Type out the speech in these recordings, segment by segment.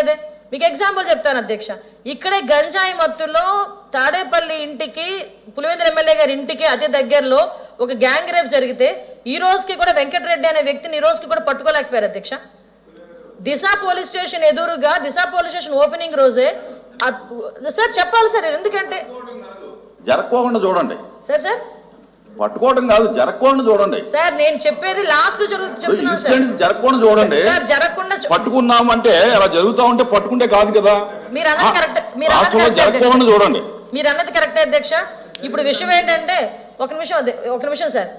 లేదే మీకు ఎగ్జాంపుల్ చెప్తాను అధ్యక్ష. ఇక్కడే గంజాయి మత్తులో తాడేపల్లి ఇంటికి పులివెందుల ఎమ్మెల్యే గారి ఇంటికి అతి దగ్గరలో ఒక గ్యాంగ్ రేప్ జరిగితే ఈ రోజుకి కూడా వెంకటరెడ్డి అనే వ్యక్తిని ఈ రోజుకి కూడా పట్టుకోలేకపోయారు అధ్యక్ష. దిశ పోలీస్ స్టేషన్ ఎదురుగా దిశ పోలీస్ స్టేషన్ ఓపెనింగ్ రోజే సార్ చెప్పాలి సార్ ఎందుకంటే జరక్కోకుండా చూడండి. Sir sir. పట్టుకోవడం కాదు జరక్కోకుండా చూడండి. సార్ నేను చెప్పేది లాస్ట్ జరుగు చెప్తున్నాను సార్. ఇన్సిడెంట్స్ జరగకుండా చూడండి. సార్ జరగకుండా పట్టుకున్నామంటే అలా జరుగుతా ఉంటే పట్టుకుంటే కాదు కదా. మీరు అన్నది కరెక్ట్ మీరు అన్నది రాష్ట్రంలో జరగకుండా. చూడండి. మీరు అన్నది కరెక్టే అధ్యక్ష. ఇప్పుడు విషయం ఏంటంటే ఒక నిమిషం ఒక నిమిషం సార్.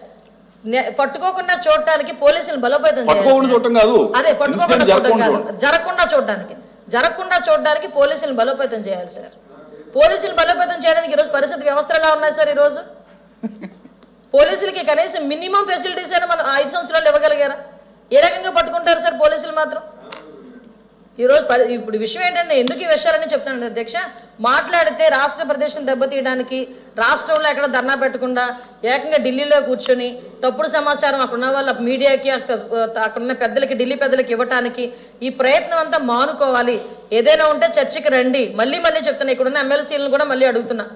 పట్టుకోకుండా చూడటానికి పోలీసులు బలోపేతం. చూడటం కాదు. అదే పట్టుకోకుండా జరగకుండా చూడడానికి జరగకుండా చూడడానికి పోలీసులు బలోపేతం చేయాలి సార్. పోలీసులు బలోపేతం చేయడానికి ఈరోజు పరిస్థితి వ్యవస్థలు ఎలా ఉన్నాయి సార్ ఈరోజు? పోలీసులకి కనీసం మినిమం ఫెసిలిటీస్ అయినా మనం ఐదు సంవత్సరాలు ఇవ్వగలిగారా? ఏ రకంగా పట్టుకుంటారు సార్ పోలీసులు మాత్రం? ఈరోజు ఇప్పుడు విషయం ఏంటంటే ఎందుకు ఈ విషయాలని చెప్తాను అధ్యక్ష? మాట్లాడితే రాష్ట్ర ప్రదేశం దెబ్బతీయడానికి రాష్ట్రంలో ఎక్కడ ధర్నా పెట్టకుండా ఏకంగా ఢిల్లీలో కూర్చొని తప్పుడు సమాచారం అక్కడ ఉన్న వాళ్ళ మీడియాకి అక్కడ అక్కడ ఉన్న పెద్దలకి ఢిల్లీ పెద్దలకి ఇవ్వటానికి ఈ ప్రయత్నం అంతా మానుకోవాలి. ఏదైనా ఉంటే చర్చకి రండి. మళ్ళీ మళ్ళీ చెప్తున్నా ఇక్కడ ఉన్న ఎమ్మెల్సీలను కూడా మళ్ళీ అడుగుతున్నా.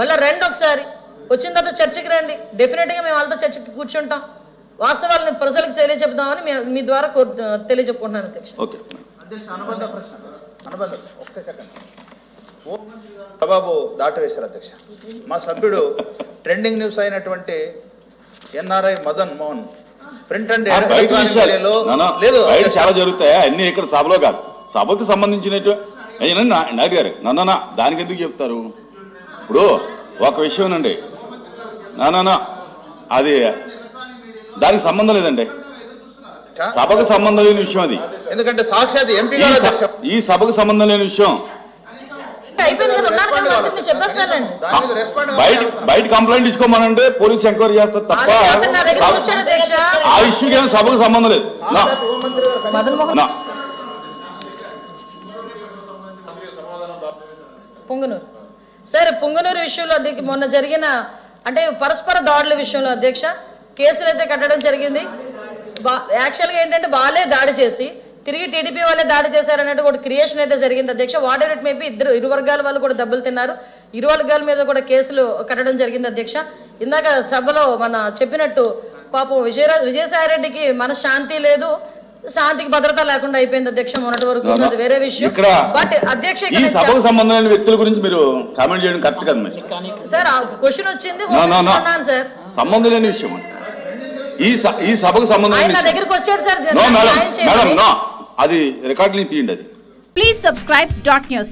మళ్ళీ రండి ఒకసారి. వచ్చిన తర్వాత చర్చకి రండి. డెఫినెట్గా మేము వాళ్ళతో చర్చకి కూర్చుంటాం. వాస్తవాలను ప్రజలకు తెలియజెప్దామని మీ- మీ ద్వారా తెలియజెప్పుకుంటున్నాను అధ్యక్ష. ఓకే. అధ్యక్ష అనుబంధ ప్రశ్న. అనుబంధ ఒక్క సెకండ్. బాబు దాటవేశారు అధ్యక్ష. మా సభ్యుడు ట్రెండింగ్ న్యూస్ అయినటువంటి NRI Madan Mohan. Print and లేదు. చాలా జరుగుతాయి? అన్ని ఇక్కడ సభలో కాదు. సభకు సంబంధించినట్టు నాయుడు గారు నన్న దానికి ఎందుకు చెప్తారు? ఇప్పుడు ఒక విషయం అండి నానా అది దానికి సంబంధం లేదండి. సభకు సంబంధం లేని విషయం అది. ఎందుకంటే సాక్షాత్ ఎంపీ ఈ గారు స- అధ్యక్ష ఈ సభకు సంబంధం లేని విషయం. ఇంకా అయిపోయింది కదా ఉన్నారు కదా మంత్రిని చెప్పేస్తానండి దాని మీద రెస్పాండ్ బయట బయట కంప్లైంట్ ఇచ్చుకోమనంటే పోలీస్ ఎంక్వైరీ చేస్తారు తప్ప అలాగే అతను నా దగ్గరికి వచ్చాడు అధ్యక్ష. ఆ ఇష్యూకి ఏమైనా సభకు సంబంధం లేదు. నా గారు మదన్ మోహన్ నా పొంగునూరు. సరే పొంగునూరు విషయంలో మొన్న జరిగిన అంటే పరస్పర దాడుల విషయంలో అధ్యక్ష కేసులు అయితే కట్టడం జరిగింది. బా- యాక్చువల్గా ఏంటంటే వాళ్ళే దాడి చేసి తిరిగి టీడీపీ వాళ్ళే దాడి చేశారన్నట్టు ఒక క్రియేషన్ అయితే జరిగింది. అధ్యక్ష వాట్ ఎవర్ ఇట్ మేబీ ఇద్దరు ఇరు వర్గాల వాళ్ళు కూడా దెబ్బలు తిన్నారు. ఇరు వర్గాల మీద కూడా కేసులు కట్టడం జరిగింది అధ్యక్ష. ఇందాక సభలో మన చెప్పినట్టు పాపం విజయరా విజయసాయి రెడ్డికి మన శాంతి లేదు శాంతికి భద్రత లేకుండా అయిపోయింది అధ్యక్ష మొన్నటి వరకు. వేరే విషయం. బట్ అధ్యక్ష ఈ ఇక్కడ నేను సభకు సంబంధం లేని వ్యక్తుల గురించి మీరు కామెంట్ చేయడం కరెక్ట్ కదా సార్ ఆ క్వశ్చన్ వచ్చింది సార్ సంబంధం లేని విషయం. ఈ ఈ సభకు సంబంధం మేడం అది రికార్డుని తీయండి అది. Please subscribe dot news.